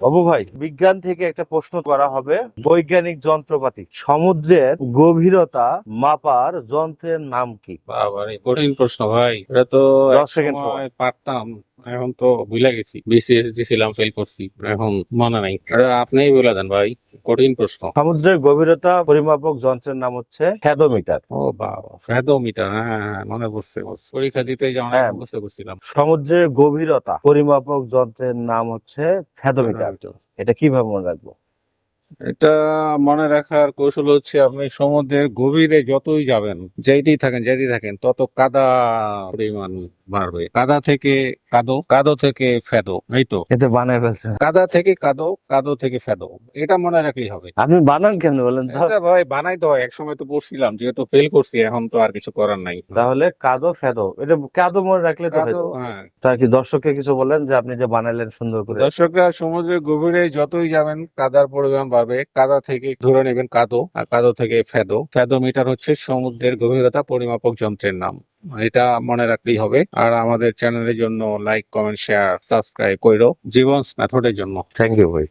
বাবু ভাই বিজ্ঞান থেকে একটা প্রশ্ন করা হবে। বৈজ্ঞানিক যন্ত্রপাতি সমুদ্রের গভীরতা মাপার যন্ত্রের নাম কি? কঠিন প্রশ্ন ভাই। এটা তো দশ সেকেন্ড পারতাম। এখন তো ভুলে গেছি। বিসিএস দিছিলাম ফেল করছি এখন মনে নাই। আপনি আপনিই বলে দেন ভাই কঠিন প্রশ্ন। সমুদ্রের গভীরতা পরিমাপক যন্ত্রের নাম হচ্ছে ফ্যাদোমিটার ও বাবা ফ্যাদোমিটার হ্যাঁ হ্যাঁ, মনে পড়ছে পড়ছে। পরীক্ষা দিতে যেমন হ্যাঁ। বুঝতে করছিলাম সমুদ্রের গভীরতা পরিমাপক যন্ত্রের নাম হচ্ছে ফ্যাদোমিটার এটা কীভাবে মনে রাখব? এটা মনে রাখার কৌশল হচ্ছে আপনি সমুদ্রের গভীরে যতই যাবেন যাইতেই থাকেন যাইতেই থাকেন তত কাদা পরিমাণ বাড়বে। কাদা থেকে কাদো কাদো থেকে ফেদো এই তো। এতে বানায় ফেলছে। কাদা থেকে কাদো কাদো থেকে ফেদো এটা মনে রাখলেই হবে। আপনি বানান কেন বলেন এটা ভাই বানাই তো এক সময় তো পড়ছিলাম যেহেতু ফেল করছি এখন তো আর কিছু করার নাই। তাহলে কাদো ফেদো এটা কাদো মনে রাখলে তো কাদো, হ্যাঁ। তা কি দর্শককে কিছু বলেন যে আপনি যে বানাইলেন সুন্দর করে? দর্শকরা সমুদ্রের গভীরে যতই যাবেন কাদার পরিমাণ বাড়বে কাদা থেকে ধরে নেবেন কাদো, আর কাদো থেকে ফেদো। ফেদো মিটার হচ্ছে সমুদ্রের গভীরতা পরিমাপক যন্ত্রের নাম। এটা মনে রাখলেই হবে। আর আমাদের চ্যানেলের জন্য লাইক কমেন্ট শেয়ার সাবস্ক্রাইব করো জীবন মেথডের জন্য। থ্যাংক ইউ ভাই।